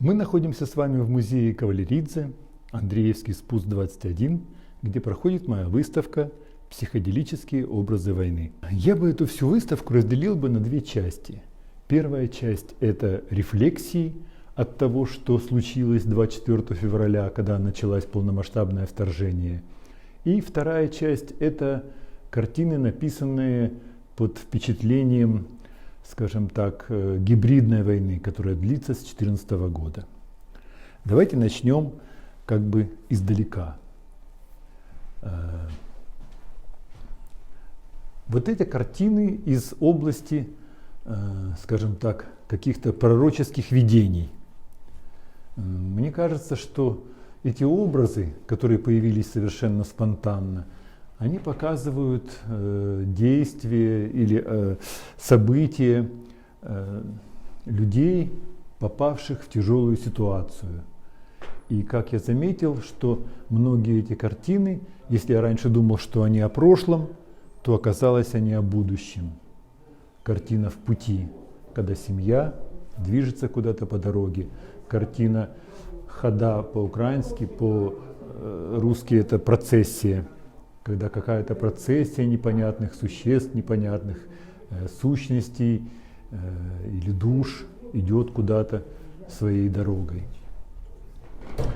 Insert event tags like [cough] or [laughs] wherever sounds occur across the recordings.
Мы находимся с вами в музее Кавалеридзе, Андреевский спуск 21, где проходит моя выставка «Психоделические образы войны». Я бы эту всю выставку разделил бы на две части. Первая часть – это рефлексии от того, что случилось 24 февраля, когда началось полномасштабное вторжение. И вторая часть – это картины, написанные под впечатлением скажем так, э, гибридной войны, которая длится с 2014 года. Давайте начнем как бы издалека. Э, вот эти картины из области, э, скажем так, каких-то пророческих видений. Мне кажется, что эти образы, которые появились совершенно спонтанно – они показывают э, действия или э, события э, людей, попавших в тяжелую ситуацию. И как я заметил, что многие эти картины, если я раньше думал, что они о прошлом, то оказалось они о будущем. Картина в пути, когда семья движется куда-то по дороге. Картина хода по-украински, по-русски э, это процессия когда какая-то процессия непонятных существ, непонятных э, сущностей э, или душ идет куда-то своей дорогой.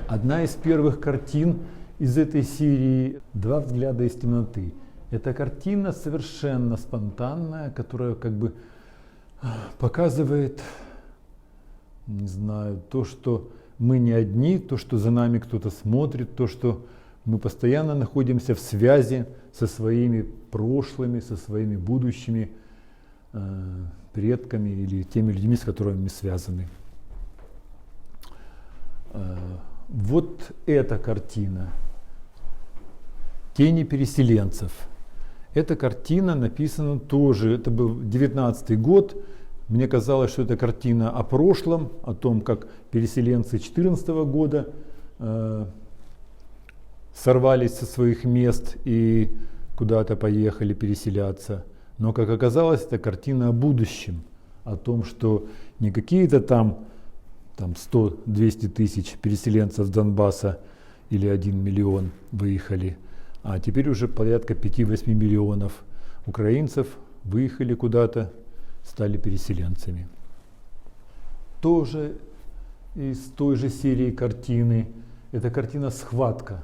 Одна из первых картин из этой серии «Два взгляда из темноты». Это картина совершенно спонтанная, которая как бы э, показывает, не знаю, то, что мы не одни, то, что за нами кто-то смотрит, то, что мы постоянно находимся в связи со своими прошлыми, со своими будущими э, предками или теми людьми, с которыми мы связаны. Э, вот эта картина «Тени переселенцев». Эта картина написана тоже, это был 19 год, мне казалось, что это картина о прошлом, о том, как переселенцы 14 года э, сорвались со своих мест и куда-то поехали переселяться. Но, как оказалось, это картина о будущем, о том, что не какие-то там, там 100-200 тысяч переселенцев Донбасса или 1 миллион выехали, а теперь уже порядка 5-8 миллионов украинцев выехали куда-то, стали переселенцами. Тоже из той же серии картины, это картина «Схватка»,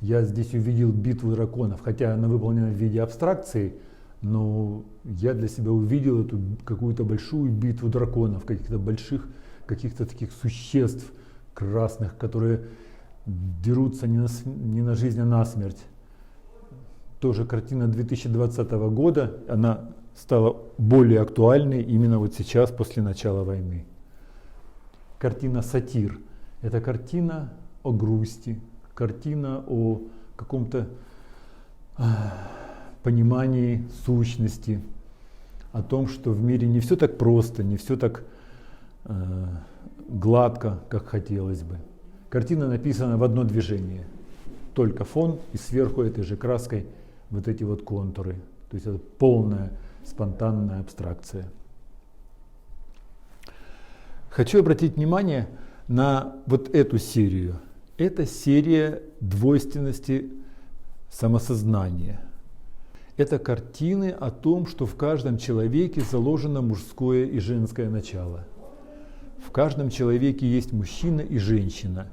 я здесь увидел битву драконов, хотя она выполнена в виде абстракции, но я для себя увидел эту какую-то большую битву драконов, каких-то больших, каких-то таких существ красных, которые дерутся не на, не на жизнь, а на смерть. Тоже картина 2020 года, она стала более актуальной именно вот сейчас, после начала войны. Картина «Сатир» – это картина о грусти, картина о каком-то а, понимании сущности, о том, что в мире не все так просто, не все так э, гладко, как хотелось бы. Картина написана в одно движение, только фон и сверху этой же краской вот эти вот контуры. То есть это полная спонтанная абстракция. Хочу обратить внимание на вот эту серию – это серия двойственности самосознания. Это картины о том, что в каждом человеке заложено мужское и женское начало. В каждом человеке есть мужчина и женщина,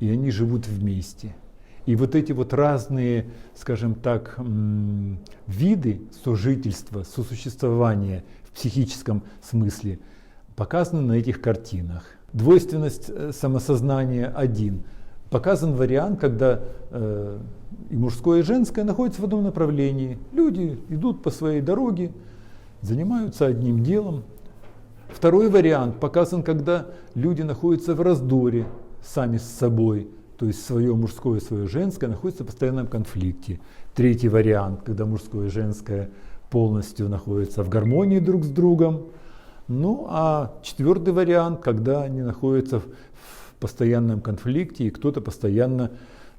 и они живут вместе. И вот эти вот разные, скажем так, виды сожительства, сосуществования в психическом смысле показаны на этих картинах. Двойственность э, самосознания один – показан вариант, когда э, и мужское, и женское находятся в одном направлении. Люди идут по своей дороге, занимаются одним делом. Второй вариант показан, когда люди находятся в раздоре сами с собой, то есть свое мужское свое женское находятся в постоянном конфликте. Третий вариант, когда мужское и женское полностью находятся в гармонии друг с другом. Ну а четвертый вариант, когда они находятся в постоянном конфликте, и кто-то постоянно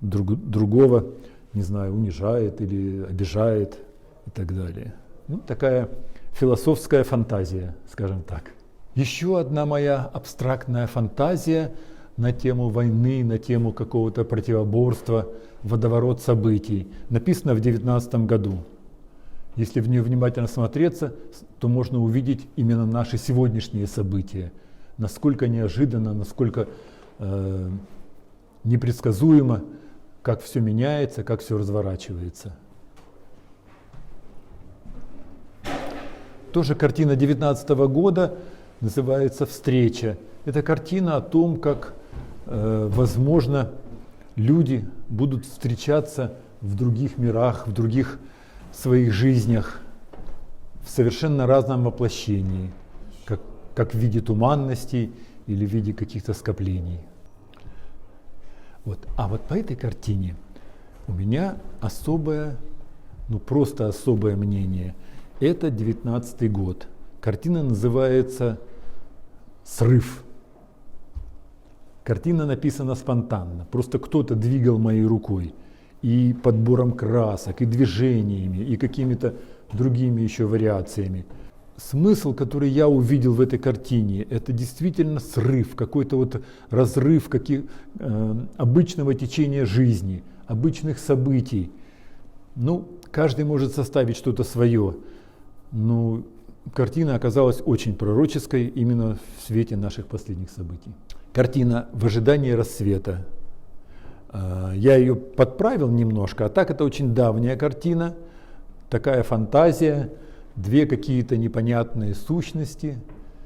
друг, другого, не знаю, унижает или обижает и так далее. Ну, такая философская фантазия, скажем так. Еще одна моя абстрактная фантазия на тему войны, на тему какого-то противоборства, водоворот событий, написана в 19 году. Если в нее внимательно смотреться, то можно увидеть именно наши сегодняшние события. Насколько неожиданно, насколько э, непредсказуемо, как все меняется, как все разворачивается. Тоже картина 19 года называется «Встреча». Это картина о том, как, э, возможно, люди будут встречаться в других мирах, в других своих жизнях, в совершенно разном воплощении, как, как в виде туманностей или в виде каких-то скоплений. Вот. А вот по этой картине у меня особое, ну просто особое мнение – это 19 год. Картина называется «Срыв». Картина написана спонтанно. Просто кто-то двигал моей рукой и подбором красок, и движениями, и какими-то другими еще вариациями. Смысл, который я увидел в этой картине, это действительно срыв, какой-то вот разрыв каких, э, обычного течения жизни, обычных событий. Ну, каждый может составить что-то свое. Ну, картина оказалась очень пророческой именно в свете наших последних событий. Картина «В ожидании рассвета». А, я ее подправил немножко, а так это очень давняя картина, такая фантазия, две какие-то непонятные сущности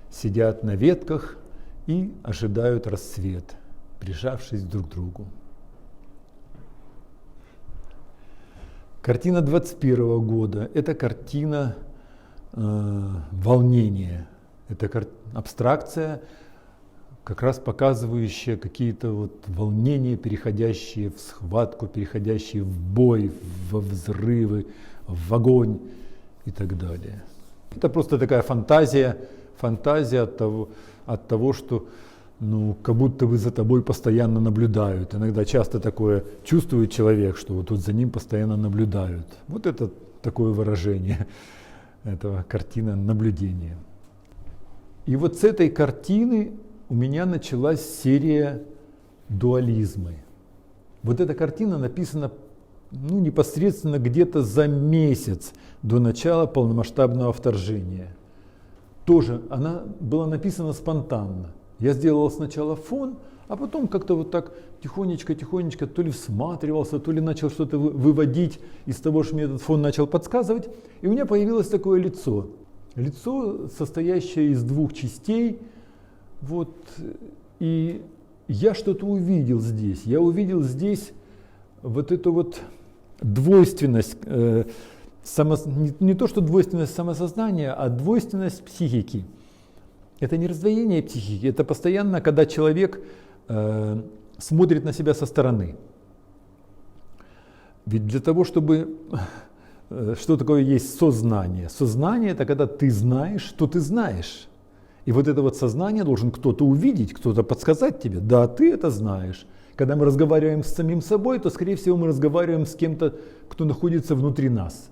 сидят на ветках и ожидают рассвет, прижавшись друг к другу. Картина 21 года – это картина э, волнение. Это абстракция, как раз показывающая какие-то вот волнения, переходящие в схватку, переходящие в бой, во взрывы, в огонь и так далее. Это просто такая фантазия, фантазия от того, от того что ну, как будто бы за тобой постоянно наблюдают. Иногда часто такое чувствует человек, что вот тут за ним постоянно наблюдают. Вот это такое выражение [laughs] этого картина наблюдения. И вот с этой картины у меня началась серия дуализмы. Вот эта картина написана ну, непосредственно где-то за месяц до начала полномасштабного вторжения. Тоже она была написана спонтанно. Я сделал сначала фон, а потом как-то вот так тихонечко-тихонечко то ли всматривался, то ли начал что-то выводить из того, что мне этот фон начал подсказывать. И у меня появилось такое лицо. Лицо, состоящее из двух частей. Вот, и я что-то увидел здесь. Я увидел здесь вот эту вот двойственность, э, само, не, не то что двойственность самосознания, а двойственность психики. Это не раздвоение психики, это постоянно, когда человек Э, смотрит на себя со стороны. Ведь для того, чтобы... [laughs] Э, что такое есть сознание? Сознание – это когда ты знаешь, что ты знаешь. И вот это вот сознание должен кто-то увидеть, кто-то подсказать тебе. Да, ты это знаешь. Когда мы разговариваем с самим собой, то, скорее всего, мы разговариваем с кем-то, кто находится внутри нас.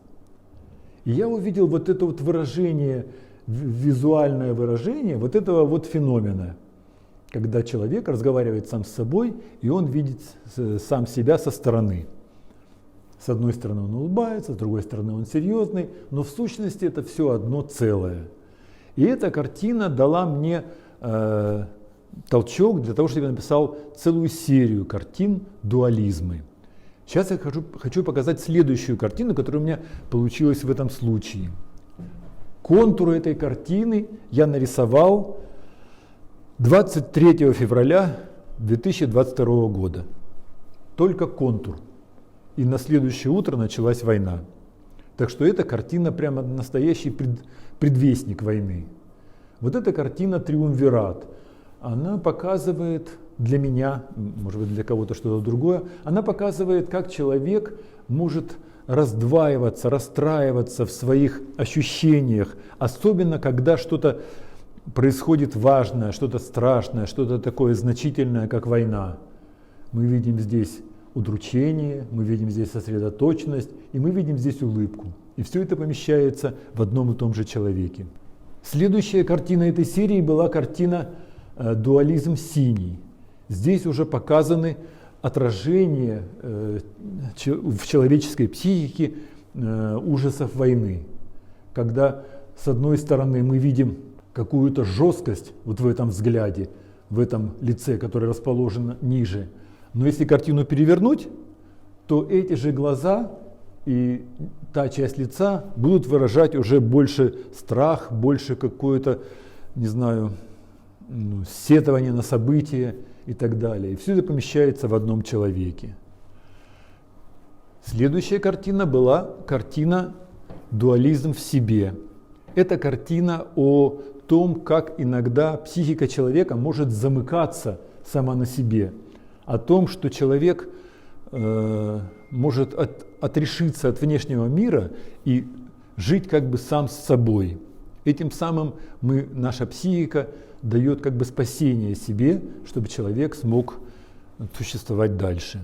И я увидел вот это вот выражение, визуальное выражение вот этого вот феномена – когда человек разговаривает сам с собой, и он видит сам себя со стороны. С одной стороны он улыбается, с другой стороны он серьезный, но в сущности это все одно целое. И эта картина дала мне э, толчок для того, чтобы я написал целую серию картин дуализмы. Сейчас я хочу, хочу показать следующую картину, которая у меня получилась в этом случае. Контуры этой картины я нарисовал 23 февраля 2022 года. Только контур. И на следующее утро началась война. Так что эта картина прямо настоящий пред, предвестник войны. Вот эта картина «Триумвират», она показывает для меня, может быть для кого-то что-то другое, она показывает, как человек может раздваиваться, расстраиваться в своих ощущениях, особенно когда что-то происходит важное, что-то страшное, что-то такое значительное, как война. Мы видим здесь удручение, мы видим здесь сосредоточенность, и мы видим здесь улыбку. И все это помещается в одном и том же человеке. Следующая картина этой серии была картина э, «Дуализм синий». Здесь уже показаны отражения э, в человеческой психике э, ужасов войны. Когда с одной стороны мы видим какую-то жесткость вот в этом взгляде, в этом лице, которое расположено ниже. Но если картину перевернуть, то эти же глаза и та часть лица будут выражать уже больше страх, больше какое-то, не знаю, ну, сетование на события и так далее. И все это помещается в одном человеке. Следующая картина была картина «Дуализм в себе». Это картина о том, как иногда психика человека может замыкаться сама на себе, о том, что человек э, может от, отрешиться от внешнего мира и жить как бы сам с собой. Этим самым мы, наша психика дает как бы спасение себе, чтобы человек смог существовать дальше.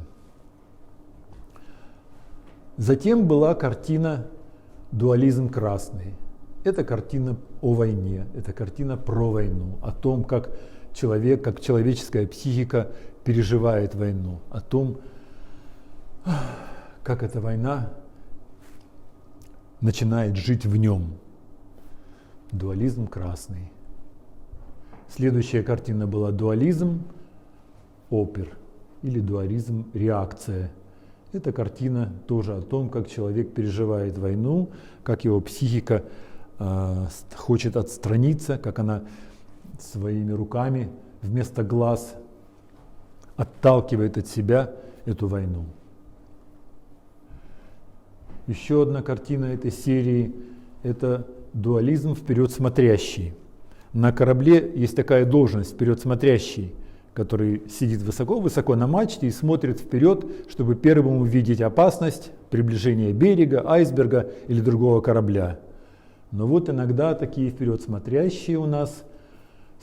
Затем была картина «Дуализм красный». Это картина о войне, это картина про войну, о том, как человек, как человеческая психика переживает войну, о том, как эта война начинает жить в нем. Дуализм красный. Следующая картина была дуализм опер или дуализм реакция. Эта картина тоже о том, как человек переживает войну, как его психика э, хочет отстраниться, как она своими руками вместо глаз отталкивает от себя эту войну. Еще одна картина этой серии – это дуализм вперед смотрящий. На корабле есть такая должность вперед смотрящий, который сидит высоко-высоко на мачте и смотрит вперед, чтобы первым увидеть опасность, приближение берега, айсберга или другого корабля. Но вот иногда такие вперед смотрящие у нас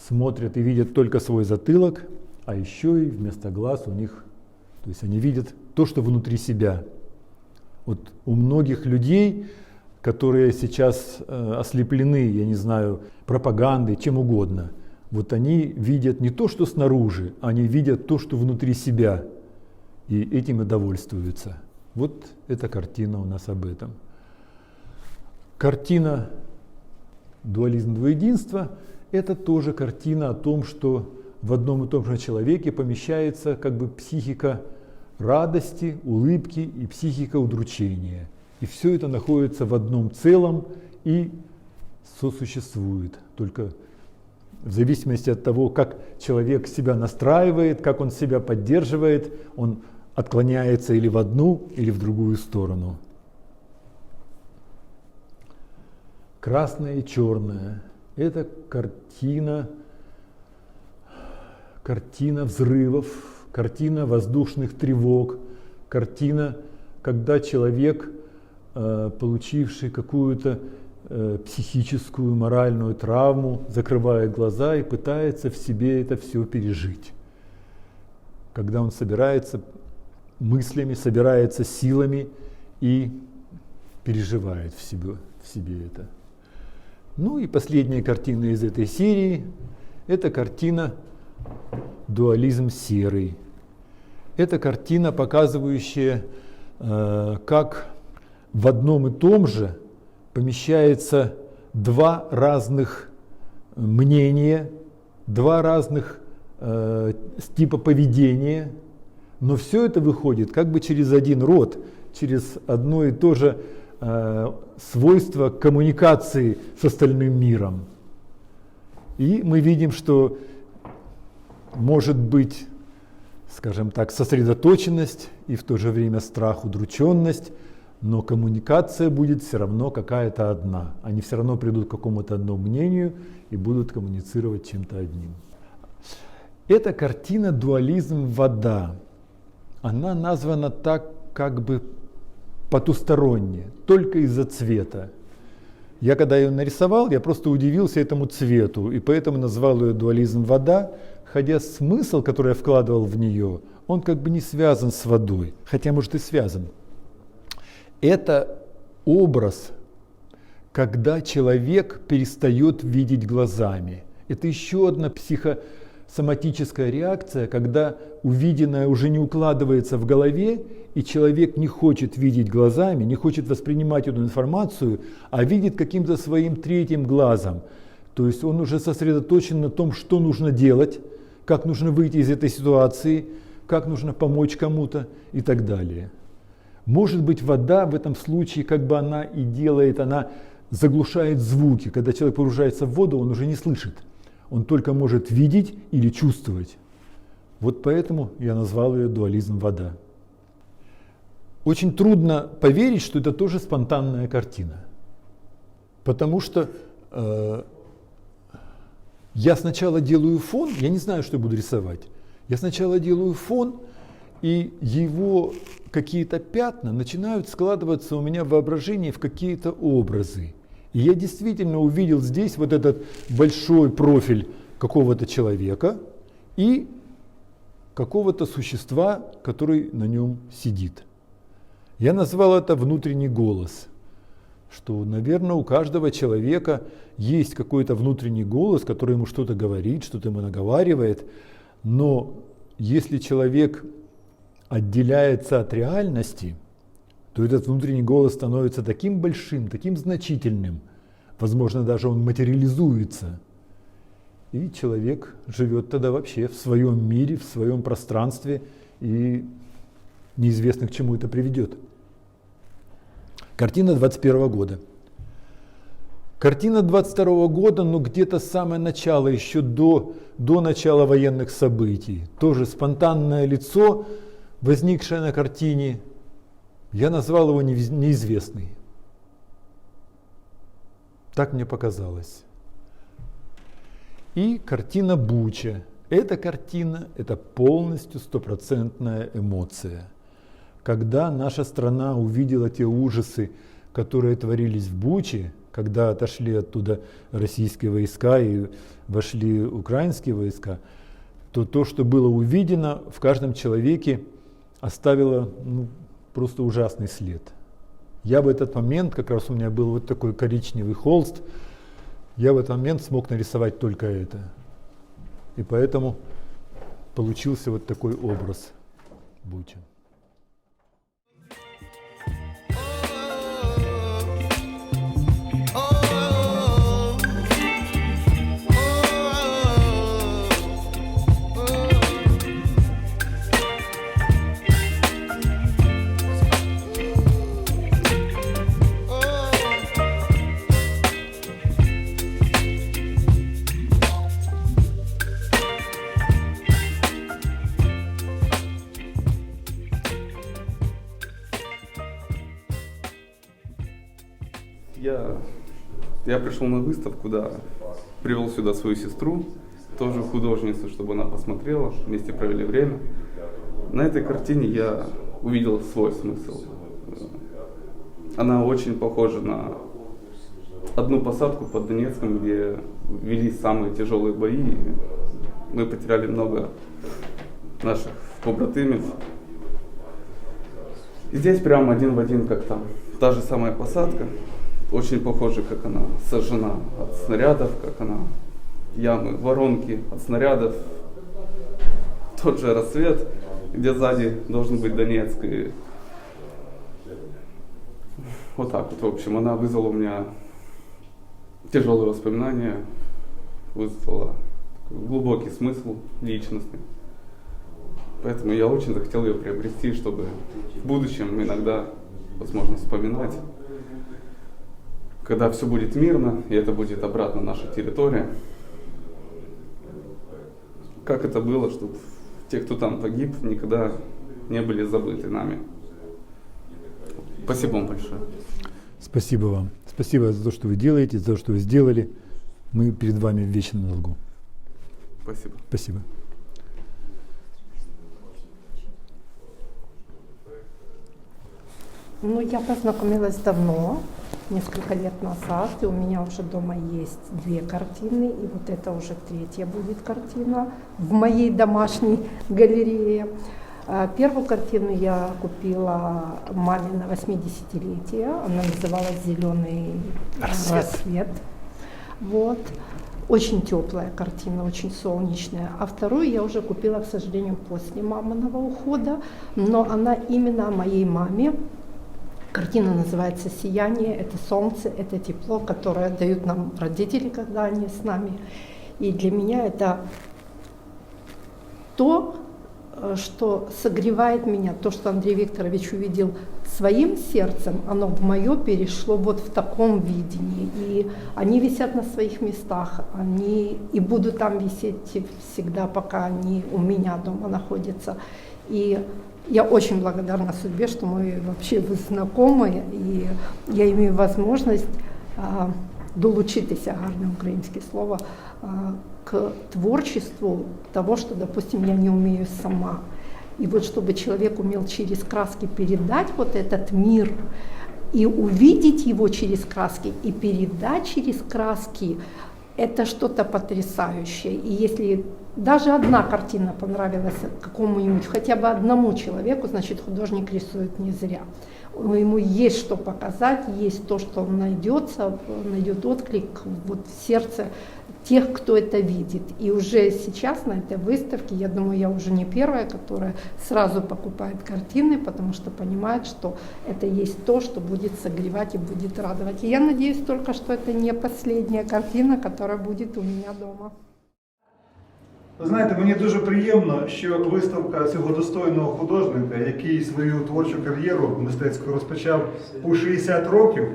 смотрят и видят только свой затылок, а еще и вместо глаз у них, то есть они видят то, что внутри себя – вот у многих людей, которые сейчас э, ослеплены, я не знаю, пропагандой, чем угодно, вот они видят не то, что снаружи, они видят то, что внутри себя, и этим и довольствуются. Вот эта картина у нас об этом. Картина дуализм двоединства – это тоже картина о том, что в одном и том же человеке помещается как бы психика радости, улыбки и психика удручения. И все это находится в одном целом и сосуществует. Только в зависимости от того, как человек себя настраивает, как он себя поддерживает, он отклоняется или в одну, или в другую сторону. Красное и черное – это картина, картина взрывов, картина воздушных тревог, картина, когда человек, получивший какую-то э, психическую, моральную травму, закрывает глаза и пытается в себе это все пережить. Когда он собирается мыслями, собирается силами и переживает в себе, в себе это. Ну и последняя картина из этой серии – это картина «Дуализм серый». Это картина, показывающая, э, как в одном и том же помещается два разных мнения, два разных э, типа поведения, но все это выходит как бы через один род, через одно и то же э, свойство коммуникации с остальным миром. И мы видим, что может быть скажем так, сосредоточенность и в то же время страх, удрученность, но коммуникация будет все равно какая-то одна. Они все равно придут к какому-то одному мнению и будут коммуницировать чем-то одним. Эта картина «Дуализм вода». Она названа так как бы потусторонне, только из-за цвета. Я когда ее нарисовал, я просто удивился этому цвету, и поэтому назвал ее «Дуализм вода», хотя смысл, который я вкладывал в нее, он как бы не связан с водой, хотя может и связан. Это образ, когда человек перестает видеть глазами. Это еще одна психосоматическая реакция, когда увиденное уже не укладывается в голове, и человек не хочет видеть глазами, не хочет воспринимать эту информацию, а видит каким-то своим третьим глазом. То есть он уже сосредоточен на том, что нужно делать, как нужно выйти из этой ситуации, как нужно помочь кому-то и так далее. Может быть, вода в этом случае, как бы она и делает, она заглушает звуки. Когда человек погружается в воду, он уже не слышит. Он только может видеть или чувствовать. Вот поэтому я назвал ее дуализм вода. Очень трудно поверить, что это тоже спонтанная картина. Потому что э, я сначала делаю фон, я не знаю, что я буду рисовать. Я сначала делаю фон, и его какие-то пятна начинают складываться у меня в воображении в какие-то образы. И я действительно увидел здесь вот этот большой профиль какого-то человека и какого-то существа, который на нем сидит. Я назвал это внутренний голос, что, наверное, у каждого человека есть какой-то внутренний голос, который ему что-то говорит, что-то ему наговаривает, но если человек отделяется от реальности, то этот внутренний голос становится таким большим, таким значительным, возможно, даже он материализуется. И человек живет тогда вообще в своем мире, в своем пространстве, и неизвестно, к чему это приведет. Картина 21 года. Картина 22 года, ну где-то самое начало, еще до, до начала военных событий. Тоже спонтанное лицо, возникшее на картине. Я назвал его неизвестный. Так мне показалось. И картина Буча. Эта картина – это полностью стопроцентная эмоция – когда наша страна увидела те ужасы, которые творились в Буче, когда отошли оттуда российские войска и вошли украинские войска, то то, что было увидено в каждом человеке, оставило ну, просто ужасный след. Я в этот момент, как раз у меня был вот такой коричневый холст, я в этот момент смог нарисовать только это. И поэтому получился вот такой образ Буча. Я пришел на выставку, да, привел сюда свою сестру, тоже художницу, чтобы она посмотрела, вместе провели время. На этой картине я увидел свой смысл. Она очень похожа на одну посадку под Донецком, где велись самые тяжелые бои. Мы потеряли много наших побратимов. И здесь прямо один в один, как там, та же самая посадка очень похоже, как она сожжена от снарядов, как она ямы, воронки от снарядов. Тот же рассвет, где сзади должен быть Донецк. И вот так вот, в общем, она вызвала у меня тяжелые воспоминания, вызвала глубокий смысл личностный. Поэтому я очень захотел ее приобрести, чтобы в будущем иногда, возможно, вспоминать когда все будет мирно, и это будет обратно наша территория, как это было, чтобы те, кто там погиб, никогда не были забыты нами. Спасибо вам большое. Спасибо вам. Спасибо за то, что вы делаете, за то, что вы сделали. Мы перед вами в вечном долгу. Спасибо. Спасибо. Ну, я познакомилась давно, несколько лет назад, и у меня уже дома есть две картины, и вот это уже третья будет картина в моей домашней галерее. А, Первую картину я купила маме на 80-летие. Она называлась «Зеленый Рассвет». рассвет». Вот. Очень теплая картина, очень солнечная. А вторую я уже купила, к сожалению, после маминого ухода. Но она именно о моей маме. Картина называется «Сияние». Это солнце, это тепло, которое дают нам родители, когда они с нами. И для меня это то, э, что согревает меня, то, что Андрей Викторович увидел своим сердцем, оно в мое перешло вот в таком видении. И они висят на своих местах, они и будут там висеть всегда, пока они у меня дома находятся. И я очень благодарна судьбе, что мы вообще вы знакомы, і я имею возможность а, долучитися, гарне українське слово, а, к творчеству того, что, допустим, я не умею сама. И вот чтобы человек умел через краски передать вот этот мир и увидеть его через краски, и передать через краски, это что-то потрясающее. И если даже одна картина понравилась какому-нибудь, хотя бы одному человеку, значит художник рисует не зря. Ему есть что показать, есть то, что он найдется, найдет отклик вот в сердце тех, кто это видит. И уже сейчас на этой выставке, я думаю, я уже не первая, которая сразу покупает картины, потому что понимает, что это есть то, что будет согревать и будет радовать. И я надеюсь только, что это не последняя картина, которая будет у меня дома. Ви знаєте, мені дуже приємно, що виставка цього достойного художника, який свою творчу кар'єру мистецьку розпочав у 60 років.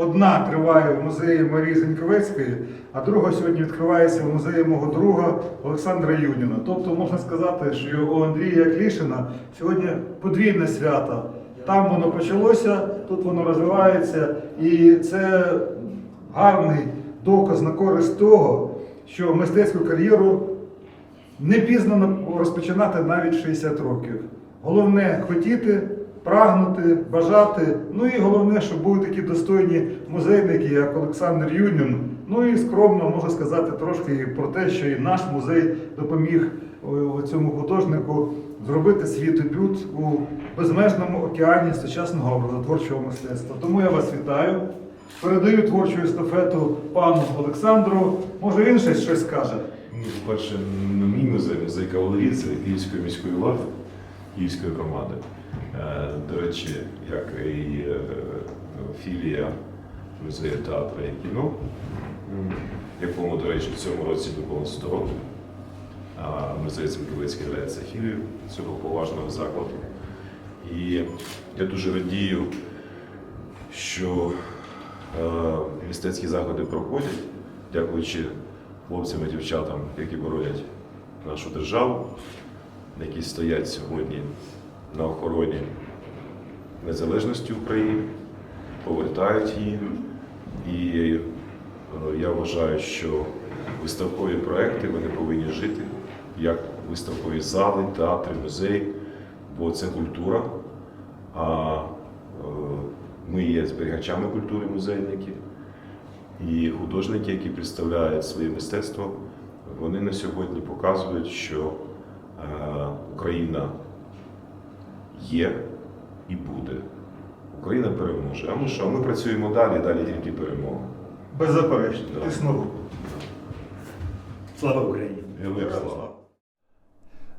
Одна триває в музеї Марії Зеньковецької, а друга сьогодні відкривається в музеї мого друга Олександра Юніна. Тобто можна сказати, що у Андрія Клішина сьогодні подвійне свято. Там воно почалося, тут воно розвивається, і це гарний доказ на користь того, що мистецьку кар'єру не пізно розпочинати навіть 60 років. Головне хотіти, прагнути, бажати. Ну і головне, щоб були такі достойні музейники, як Олександр Юнін. Ну і скромно можу сказати трошки про те, що і наш музей допоміг цьому художнику зробити свій дебют у безмежному океані сучасного образотворчого мистецтва. Тому я вас вітаю. Передаю творчу естафету пану Олександру. Може ще щось скаже? Ну, По-перше, мій музей, музей кавалерії, це Київської міської влади, Київської громади. Е, До речі, як і е, філія музею театру і кіно, якому, до речі, в цьому році виповнилось 100 років. Музей Цинковецький є філією цього поважного закладу. І я дуже радію, що е, мистецькі заходи проходять, дякуючи хлопцям і дівчатам, які боронять нашу державу, які стоять сьогодні на охороні незалежності України, повертають її. І е, я вважаю, що виставкові проекти вони повинні жити як виставкові зали, театри, музеї, бо це культура. А е, ми є зберігачами культури музейники. І художники, які представляють своє мистецтво, вони на сьогодні показують, що е, Україна є і буде. Україна переможе. А ми що? Ми працюємо далі, далі тільки перемога. Беззаперечно, Да. тисну руку. Слава Україні! Героям слава!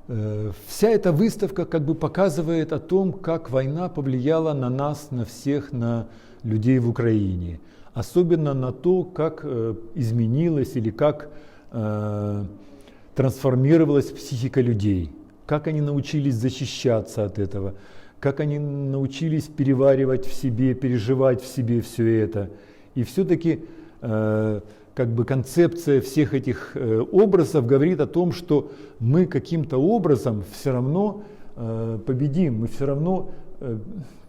Э, Вся эта выставка как бы показывает о том, как война повлияла на нас, на всех, на людей в Украине. Особенно на то, как э, изменилась или как э, трансформировалась психика людей. Как они научились защищаться от этого. Как они научились переваривать в себе, переживать в себе все это. И все-таки э, как бы концепция всех этих э, образов говорит о том, что мы каким-то образом все равно э, победим, мы все равно э,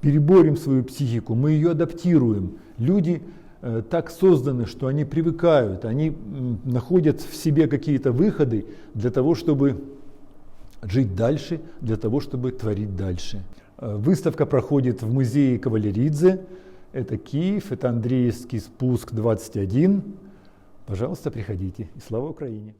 переборем свою психику, мы ее адаптируем. Люди так созданы, что они привыкают, они находят в себе какие-то выходы для того, чтобы жить дальше, для того, чтобы творить дальше. Э, Выставка проходит в музее Кавалеридзе. Это Киев, это Андреевский спуск 21. Пожалуйста, приходите. И слава Украине!